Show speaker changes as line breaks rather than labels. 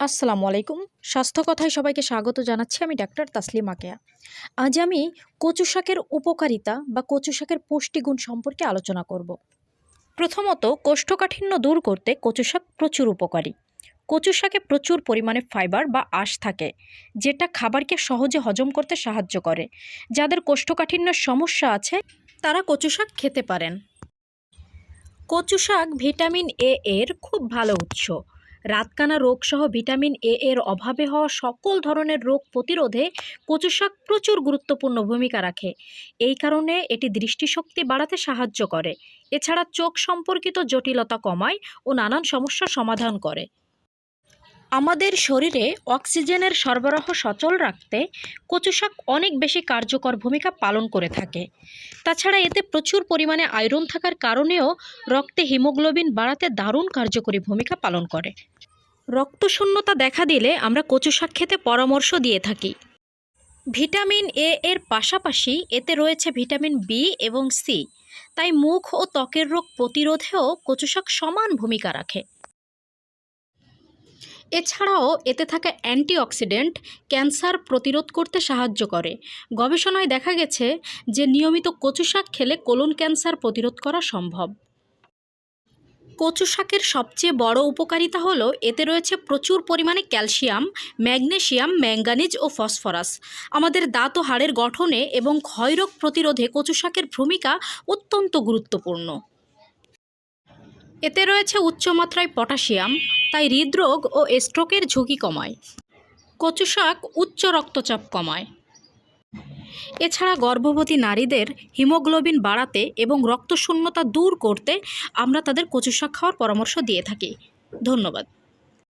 আসসালামু আলাইকুম। স্বাস্থ্য কথায় সবাইকে স্বাগত জানাচ্ছি আমি ডাক্তার তাসলিম আকেয়া। আজ আমি কচু শাকের উপকারিতা বা কচু শাকের পুষ্টিগুণ সম্পর্কে আলোচনা করব। প্রথমত, কোষ্ঠকাঠিন্য দূর করতে কচু শাক প্রচুর উপকারী। কচু শাকে প্রচুর পরিমাণে ফাইবার বা আঁশ থাকে, যেটা খাবারকে সহজে হজম করতে সাহায্য করে। যাদের কোষ্ঠকাঠিন্যের সমস্যা আছে, তারা কচু শাক খেতে পারেন। কচু শাক ভিটামিন এ এর খুব ভালো উৎস। রাতকানা রোগসহ ভিটামিন এ এর অভাবে হওয়া সকল ধরনের রোগ প্রতিরোধে কচু শাক প্রচুর গুরুত্বপূর্ণ ভূমিকা রাখে। এই কারণে এটি দৃষ্টিশক্তি বাড়াতে সাহায্য করে। এছাড়া চোখ সম্পর্কিত জটিলতা কমায় ও নানান সমস্যার সমাধান করে। আমাদের শরীরে অক্সিজেনের সরবরাহ সচল রাখতে কচু শাক অনেক বেশি কার্যকর ভূমিকা পালন করে থাকে। তাছাড়া এতে প্রচুর পরিমাণে আয়রন থাকার কারণেও রক্তে হিমোগ্লোবিন বাড়াতে দারুণ কার্যকরী ভূমিকা পালন করে। রক্তশূন্যতা দেখা দিলে আমরা কচু শাক খেতে পরামর্শ দিয়ে থাকি। ভিটামিন এ এর পাশাপাশি এতে রয়েছে ভিটামিন বি এবং সি। তাই মুখ ও ত্বকের রোগ প্রতিরোধেও কচু শাক সমান ভূমিকা রাখে। এছাড়াও এতে থাকা অ্যান্টিঅক্সিডেন্ট ক্যান্সার প্রতিরোধ করতে সাহায্য করে। গবেষণায় দেখা গেছে যে নিয়মিত কচু শাক খেলে কোলন ক্যান্সার প্রতিরোধ করা সম্ভব। কচু শাকের সবচেয়ে বড় উপকারিতা হলো এতে রয়েছে প্রচুর পরিমাণে ক্যালসিয়াম, ম্যাগনেসিয়াম, ম্যাঙ্গানিজ ও ফসফরাস। আমাদের দাঁত ও হাড়ের গঠনে এবং ক্ষয়রোগ প্রতিরোধে কচু শাকের ভূমিকা অত্যন্ত গুরুত্বপূর্ণ। এতে রয়েছে উচ্চমাত্রায় পটাশিয়াম তাই হৃদরোগ ও স্ট্রোকের ঝুঁকি কমায়। কচু শাক উচ্চ রক্তচাপ কমায়। এছাড়া গর্ভবতী নারীদের হিমোগ্লোবিন বাড়াতে এবং রক্তশূন্যতা দূর করতে আমরা তাদের কচু শাক খাওয়ার পরামর্শ দিয়ে থাকি। ধন্যবাদ।